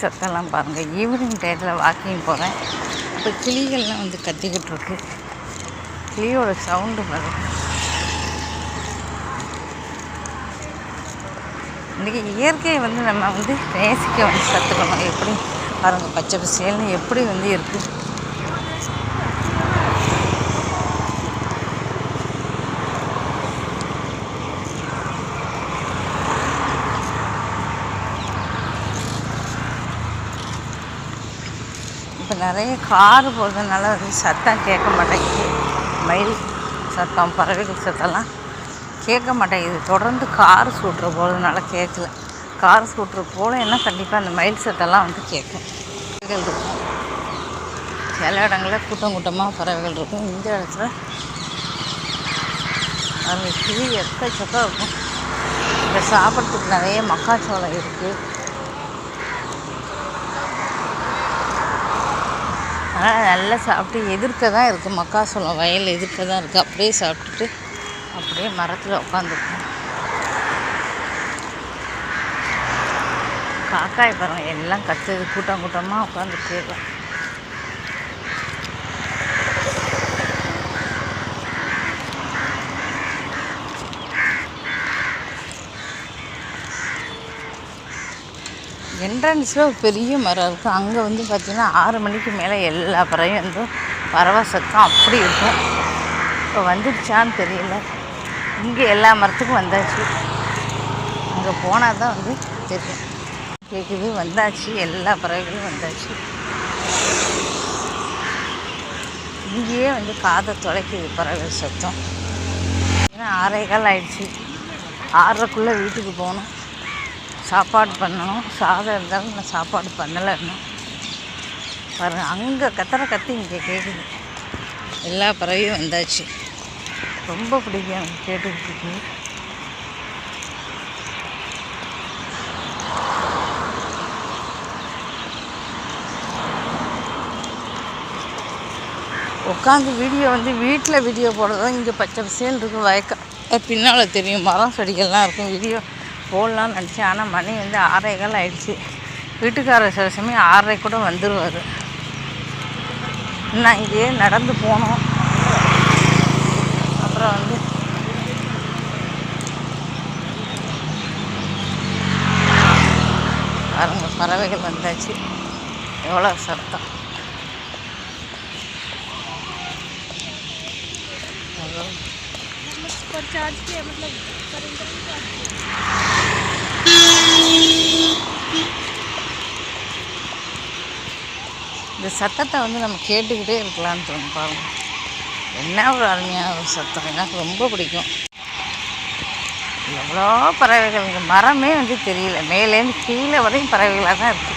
சத்தம்லாம் பாருங்கள் ஈவினிங் டயத்தில் வாக்கிங் போகிறேன் இப்போ கிளிகள்லாம் வந்து கத்திக்கிட்டு இருக்கு. கிளியோட சவுண்டு வரும் இன்றைக்கி இயற்கையை வந்து நம்ம வந்து நேசிக்க வந்து கற்றுக்கணும் எப்படி? பாருங்கள் பச்சை பசியல்னு எப்படி வந்து இருக்குது இப்போ நிறைய கார் போகிறதுனால அது சத்தம் கேட்க மாட்டேங்குது. மயில் சத்தம் பறவைகள் சத்தம்லாம் கேட்க மாட்டேங்குது. தொடர்ந்து கார் சூட்டுற போகிறதுனால கேட்கல. கார் சூட்டுற போல என்ன கண்டிப்பாக அந்த மயில் சத்தம்லாம் வந்து கேட்கும். பறவைகள் இருக்கும். சில இடங்களில் கூட்டம் கூட்டமாக பறவைகள் இருக்கும். இந்த இடத்துல அது கிளி எக்கச்சக்கம் இருக்கும். இப்போ சாப்பிட்றதுக்கு நிறைய மக்காச்சோளம் இருக்குது ஆனால் நல்லா சாப்பிட்டு எதிர்க்க தான் இருக்குது மக்காசோளம் வயல் எதிர்க்க தான் இருக்குது அப்படியே சாப்பிட்டுட்டு அப்படியே மரத்தில் உட்காந்துருக்கோம். காக்காய் பரம் எல்லாம் கத்துது. கூட்டம் கூட்டமாக உட்காந்துட்டு என்ட்ரன்ஸில் ஒரு பெரிய மரம் இருக்கும் அங்கே வந்து பார்த்திங்கன்னா ஆறு மணிக்கு மேலே எல்லா பறவையும் வந்து பறவை சத்தம் அப்படி இருக்கும் இப்போ வந்துடுச்சான்னு தெரியல. இங்கே எல்லா மரத்துக்கும் வந்தாச்சு. அங்கே போனால் தான் வந்து தெரியும். கேட்குது வந்தாச்சு. எல்லா பறவைகளும் வந்தாச்சு. இங்கேயே வந்து காதை தொலைக்குது பறவை சத்தம். ஏன்னா ஆறே கால் ஆயிடுச்சு. ஆறரைக்குள்ளே வீட்டுக்கு போகணும். சாப்பாடு பண்ணணும். சாதம் இருந்தாலும் நான் சாப்பாடு பண்ணலை இன்னும் அங்கே கத்துற கத்தி இங்கே கேட்குது எல்லா பறவையும் வந்தாச்சு. ரொம்ப பிடிக்கும் எனக்கு கேட்டுக்கிட்டு உட்காந்து வீடியோ வந்து வீட்டில் வீடியோ போடுறதும் இங்கே பச்சை பசேல் இருக்கும் வயக்கா. பின்னால் தெரியும் மரம் செடிகள்லாம் இருக்கும் வீடியோ. போடலான்னு நினச்சேன் ஆனால் மணி வந்து ஆறே கால் ஆயிடுச்சு வீட்டுக்காரர் சில சமயம் ஆறரை கூட வந்துடுவார் நான் இங்கேயே நடந்து போனோம் அப்புறம் வந்து பாருங்க பறவைகள் வந்தாச்சு எவ்வளோ சத்தம் அவ்வளோ पर चार्ज किया मतलब சத்தத்தை வந்து நம்ம கேட்டுக்கிட்டே இருக்கலாம்னு தோணும் பாருங்கள் என்ன ஒரு அருமையான ஒரு சத்தம். எனக்கு ரொம்ப பிடிக்கும். எவ்வளோ பறவைகள் இங்கே மரமே வந்து தெரியல. மேலேருந்து கீழே வரையும் பறவைகளாக தான் இருக்குது